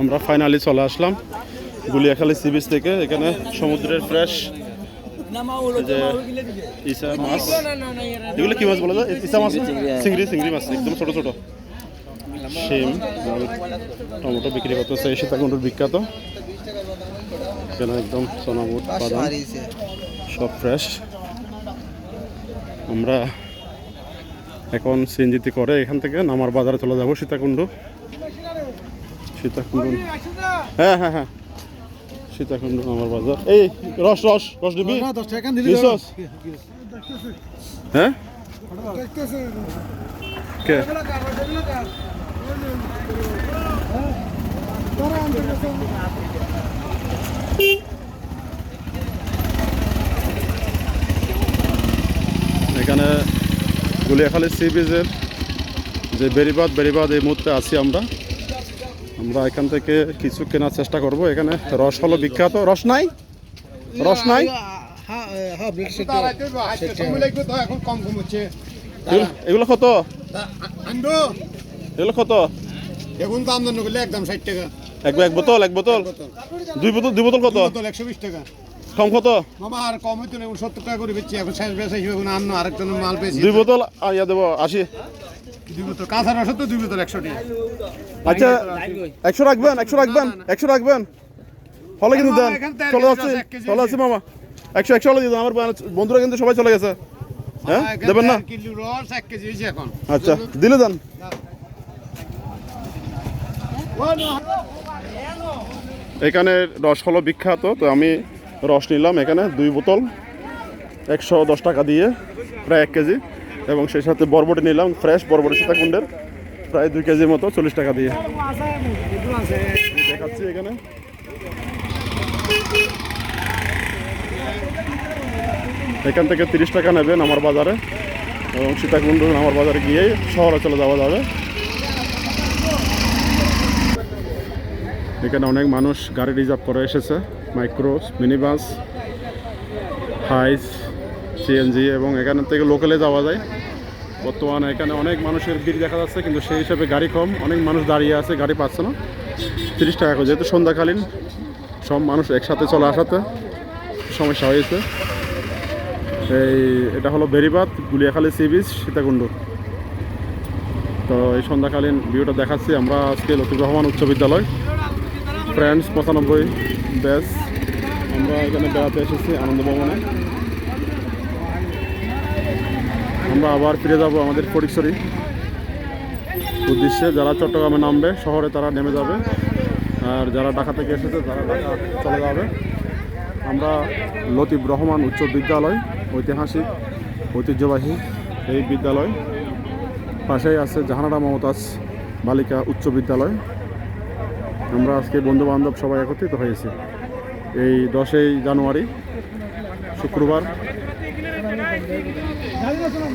আমরা ফাইনালি চলে আসলাম Guliakhali sea beach থেকে। এখানে সমুদ্রের ফ্রেশ যে ইসা মাছ। এগুলো কি মাছ বলা যায়? ইসা মাছ চিংড়ি চিংড়ি মাছ একদম ছোট ছোট। শিম টমেটো বিক্রি করতেছে এই সীতাকুণ্ডুর বিখ্যাত। এখানে একদম সোনাবুট বাদাম সব ফ্রেশ আমরা এখন সিএনজিতে করে এখান থেকে নামার বাজারে চলে যাব সীতাকুণ্ড। সীতাকুণ্ড হ্যাঁ হ্যাঁ হ্যাঁ। সীতাকুণ্ড নামার বাজার। এই রস রস রস দিবি? নিছস? হ্যাঁ? কে? এখানে গুলিয়াখালী সি বিচের যে বেরিবাদ বেরিবাদ এই মুহূর্তে আছি আমরা। আমরা এখান থেকে কিছু কেনার চেষ্টা করব। এখানে রস হলো বিখ্যাত। রস নাই? রস নাই? এখন কম কম এগুলো- কত? এগুলো কত? এখন তো আমদানি করলে একদম ষাট টাকা এক এক বোতল এক বোতল। দুই বোতল দুই বোতল কত? বোতল একশো বিশ টাকা কম কত? মামা আর কম হইতো না এখন সত্তর টাকা করে বেচছি এখন শেষ বেচা হিসেবে এখন আন্ন আরেকজনের মাল পেয়েছি দুই বোতল ইয়া দেবো আশি। দুই বোতল কাঁচা রস তো দুই বোতল একশো টাকা। আচ্ছা একশো রাখবেন একশো রাখবেন একশো রাখবেন। ফলে কিন্তু দেন চলে যাচ্ছে চলে মামা। একশো একশো দিয়ে আমার বন্ধুরা কিন্তু সবাই চলে গেছে। হ্যাঁ? দেবেন না? আচ্ছা দিলে দেন। এখানে রস হলো বিখ্যাত তো আমি রস নিলাম এখানে দুই বোতল একশো দশ টাকা দিয়ে প্রায় এক কেজি। এবং সেই সাথে বরবটি নিলাম ফ্রেশ বরবটি, সীতাকুণ্ডের। প্রায় দুই কেজির মতো, চল্লিশ টাকা দিয়ে। দেখাচ্ছি এখানে। এখান থেকে তিরিশ টাকা নেবেন আমার বাজারে। এবং সীতাকুণ্ড, আমার বাজারে গিয়ে শহরে চলে যাওয়া যাবে। এখানে অনেক মানুষ গাড়ি রিজার্ভ করে এসেছে। Micro mini bus Hiace CNG এবং এখান থেকে লোকালে যাওয়া যায়। বর্তমানে এখানে অনেক মানুষের ভিড় দেখা যাচ্ছে, কিন্তু সেই হিসাবে গাড়ি কম। অনেক মানুষ দাঁড়িয়ে আছে, গাড়ি পাচ্ছে না। তিরিশ টাকা করে, যেহেতু সন্ধ্যাকালীন, সব মানুষ একসাথে চলে আসাতে সমস্যা হয়েছে। এই, এটা হলো বেরিবাদ গুলিয়াখালী সি বিচ, সীতাকুণ্ড। তো এই সন্ধ্যাকালীন ভিউটা দেখাচ্ছি আমরা আজকে লতিফ রহমান উচ্চ বিদ্যালয়। ফ্রেন্ডস পঁচানব্বই ব্যাস। আমরা এখানে বেড়াতে এসেছি আনন্দ ভবনে। আমরা আবার ফিরে যাব আমাদের ফটিকছড়ি। উদ্দেশ্যে যারা চট্টগ্রামে নামবে, শহরে তারা নেমে যাবে। আর যারা ঢাকা থেকে এসেছে, তারা ঢাকা চলে যাবে। আমরা লতিফ রহমান উচ্চ বিদ্যালয়, ঐতিহাসিক, ঐতিহ্যবাহী এই বিদ্যালয়। পাশেই আছে জাহানারা মমতাজ বালিকা উচ্চ বিদ্যালয়। আমরা আজকে বন্ধু বান্ধব সবাই একত্রিত হয়েছি। এই দশই জানুয়ারি, শুক্রবার 誰がその